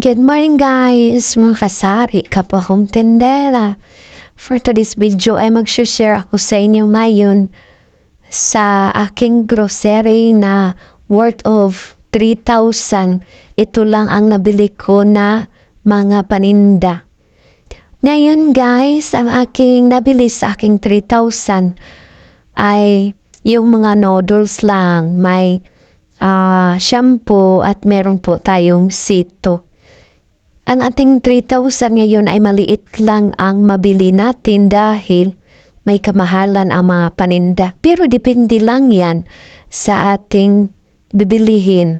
Good morning guys, mga kasari, kapwa kong tendera. For today's video ay mag-share ako sa inyo ngayon sa aking grocery na worth of 3,000. Ito lang ang nabili ko na mga paninda. Ngayon guys, ang aking nabili sa aking 3,000 ay yung mga noodles lang. May ah, shampoo at meron po tayong sito. Ang ating 3,000 ngayon ay maliit lang ang mabili natin dahil may kamahalan ang mga paninda. Pero depende lang yan sa ating bibilihin.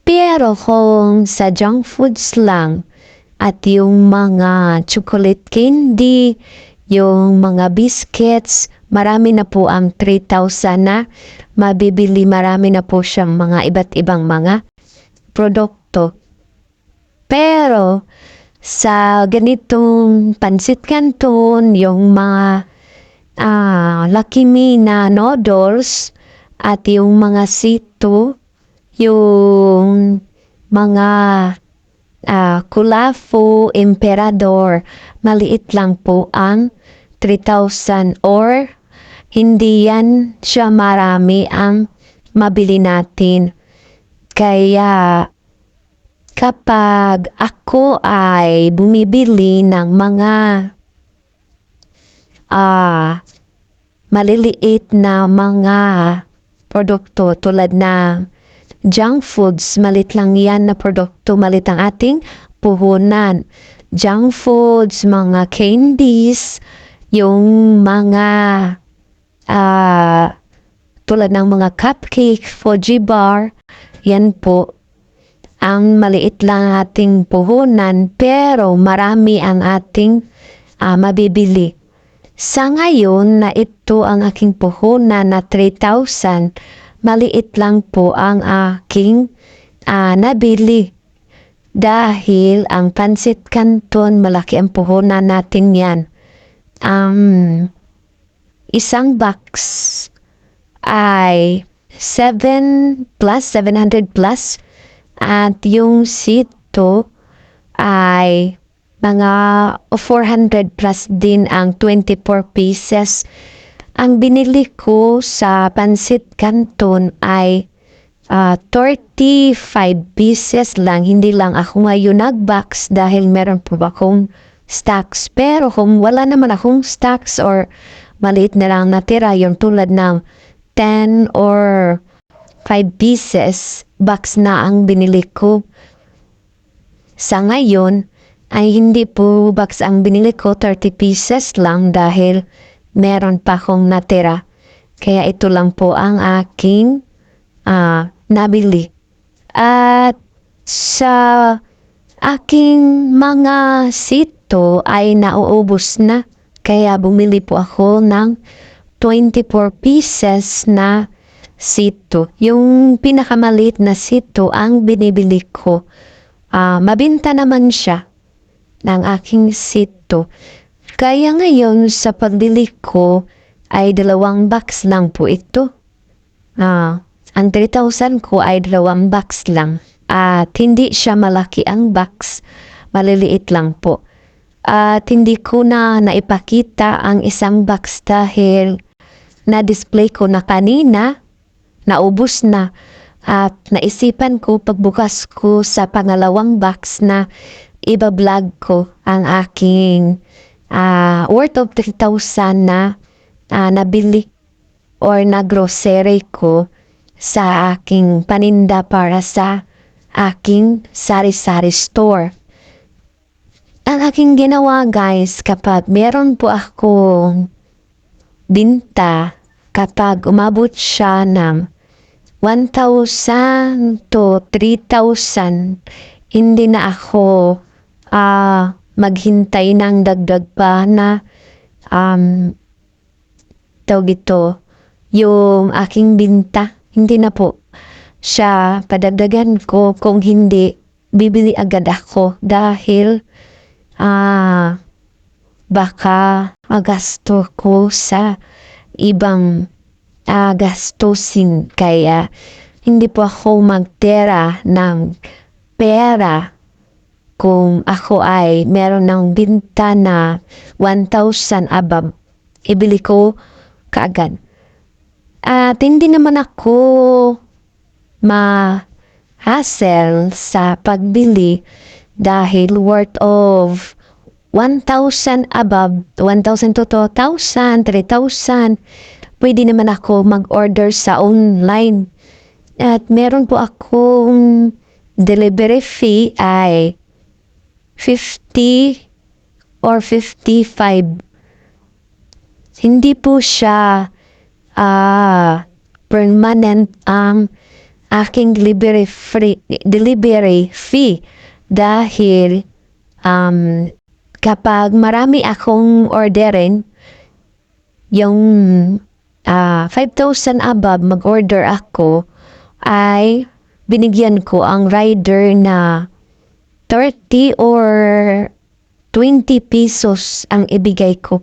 Pero kung sa junk foods lang at yung mga chocolate candy, yung mga biscuits, marami na po ang 3,000 na mabibili. Marami na po siyang mga iba't ibang mga produkto. Pero sa ganitong pansit canton, yung mga ah, Me na noodles at yung mga sito, yung mga ah, kulafo, emperador, maliit lang po ang 3,000 or hindi yan siya marami ang mabili natin. Kaya kapag ako ay bumibili ng mga ah maliliit na mga produkto tulad na junk foods, malit lang yan na produkto, malit ang ating puhunan. Junk foods, mga candies, yung mga ah tulad ng mga cupcake, Fuji bar, yan po ang maliit lang ating puhunan pero marami ang ating ah, mabibili. Sa ngayon na ito ang aking puhunan na 3,000, maliit lang po ang aking ah, nabili. Dahil ang pansit canton, malaki ang puhunan natin yan. Um, isang box ay 7 plus, 700 plus. At yung sito ay mga 400 plus din ang 24 pieces. Ang binili ko sa Pansit Canton ay ah, 35 pieces lang. Hindi lang ako ngayon nag-box dahil meron po akong stocks. Pero kung wala naman akong stocks or maliit na lang natira, yung tulad ng 10 or 5 pieces, box na ang binili ko. Sa ngayon, ay hindi po box ang binili ko, 30 pieces lang dahil meron pa akong natira. Kaya ito lang po ang aking ah, nabili. At sa aking mga sito ay nauubos na. Kaya bumili po ako ng 24 pieces na sito. Yung pinakamalit na sito ang binibili ko. Ah, mabinta naman siya ng aking sito. Kaya ngayon sa pagbili ko ay dalawang box lang po ito. Ah, ang 3,000 ko ay dalawang box lang. At hindi siya malaki ang box. Maliliit lang po. At hindi ko na naipakita ang isang box dahil na-display ko na kanina, naubos na. At naisipan ko pagbukas ko sa pangalawang box na iba-vlog ko ang aking ah, worth of 3,000 na ah, nabili or na grocery ko sa aking paninda para sa aking sari-sari store. Ang aking ginawa guys kapag meron po akong binta kapag umabot siya ng 1,000 to 3,000 hindi na ako ah maghintay ng dagdag pa na um, tawag ito, yung aking binta. Hindi na po siya padagdagan ko kung hindi bibili agad ako dahil ah baka magasto ko sa ibang ah, gastusin kaya hindi po ako magtera ng pera kung ako ay meron ng binta na 1,000 above, ibili ko kaagad. At hindi naman ako ma-hassle sa pagbili dahil worth of 1,000 above, 1,000 to 2,000, 3,000. Pwede naman ako mag-order sa online. At meron po akong delivery fee ay 50 or 55. Hindi po siya ah permanent ang aking delivery free delivery fee dahil um, kapag marami akong orderin yung ah 5,000 above mag-order ako ay binigyan ko ang rider na 30 or 20 pesos ang ibigay ko.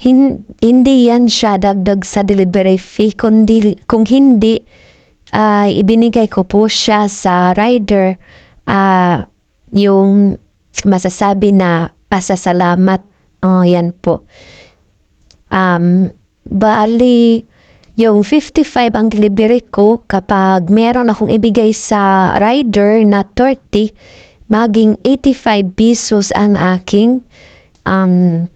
Hin- hindi yan siya dagdag sa delivery fee, kundi, kung hindi, ay ibinigay ko po siya sa rider ah yung masasabi na pasasalamat. Oh, yan po. Um, bali, yung 55 ang delivery ko kapag meron akong ibigay sa rider na 30, maging 85 pesos ang aking um,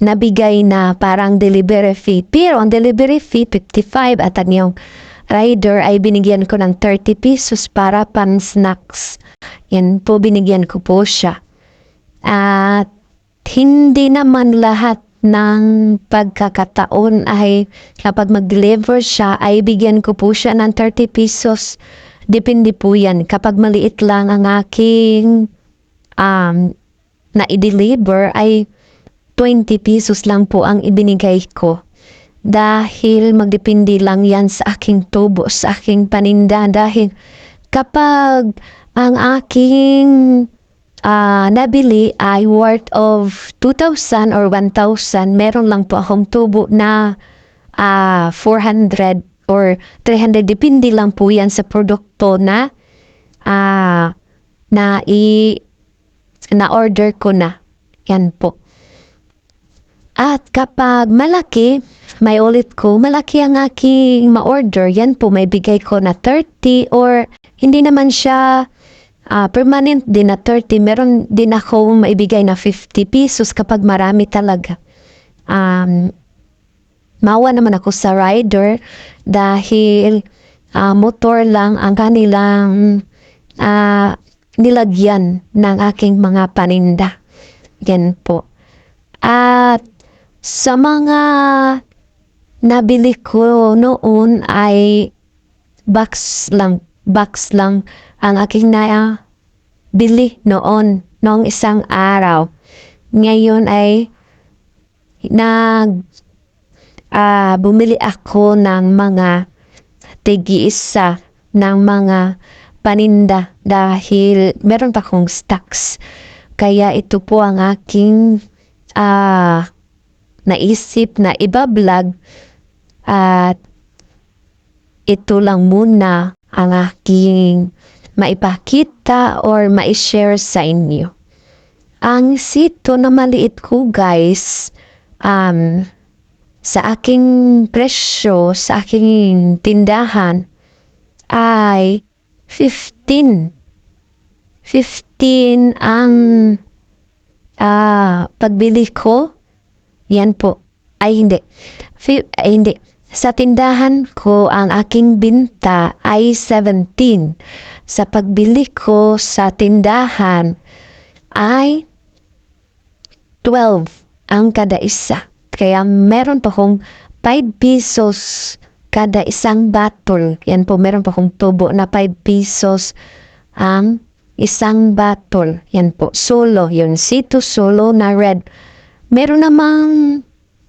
nabigay na parang delivery fee. Pero ang delivery fee, 55 at ang yung rider ay binigyan ko ng 30 pesos para pan snacks. Yan po, binigyan ko po siya. At hindi naman lahat ng pagkakataon ay kapag mag-deliver siya ay bigyan ko po siya ng 30 pesos. Depende po yan. Kapag maliit lang ang aking um, na i-deliver ay 20 pesos lang po ang ibinigay ko. Dahil magdepende lang yan sa aking tubo, sa aking paninda. Dahil kapag ang aking ah, nabili ay worth of 2,000 or 1,000, meron lang po akong tubo na ah, 400 or 300. Depende lang po yan sa produkto na ah, na i na order ko na. Yan po. At kapag malaki, may ulit ko, malaki ang aking ma-order, yan po, may bigay ko na 30 or hindi naman siya ah, permanent din na 30. Meron din ako maibigay na 50 pesos kapag marami talaga. Um, mawa naman ako sa rider dahil ah, motor lang ang kanilang ah, nilagyan ng aking mga paninda. Yan po. At sa mga nabili ko noon ay box lang, box lang ang aking na bili noon, noong isang araw. Ngayon ay nag ah, bumili ako ng mga tigi-isa ng mga paninda dahil meron pa akong stocks. Kaya ito po ang aking ah, naisip na iba-vlog at ito lang muna ang aking maipakita or ma-share sa inyo. Ang sito na maliit ko guys, um, sa aking presyo, sa aking tindahan, ay 15. 15 ang ah, pagbili ko. Yan po. Ay, hindi. Fi- ay, hindi. Sa tindahan ko, ang aking binta ay 17. Sa pagbili ko sa tindahan ay 12 ang kada isa. Kaya meron pa kong 5 pesos kada isang bottle. Yan po, meron pa kong tubo na 5 pesos ang isang bottle. Yan po, solo. Yun, sito solo na red. Meron namang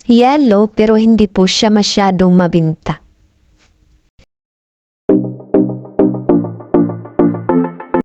yellow pero hindi po siya masyadong mabinta.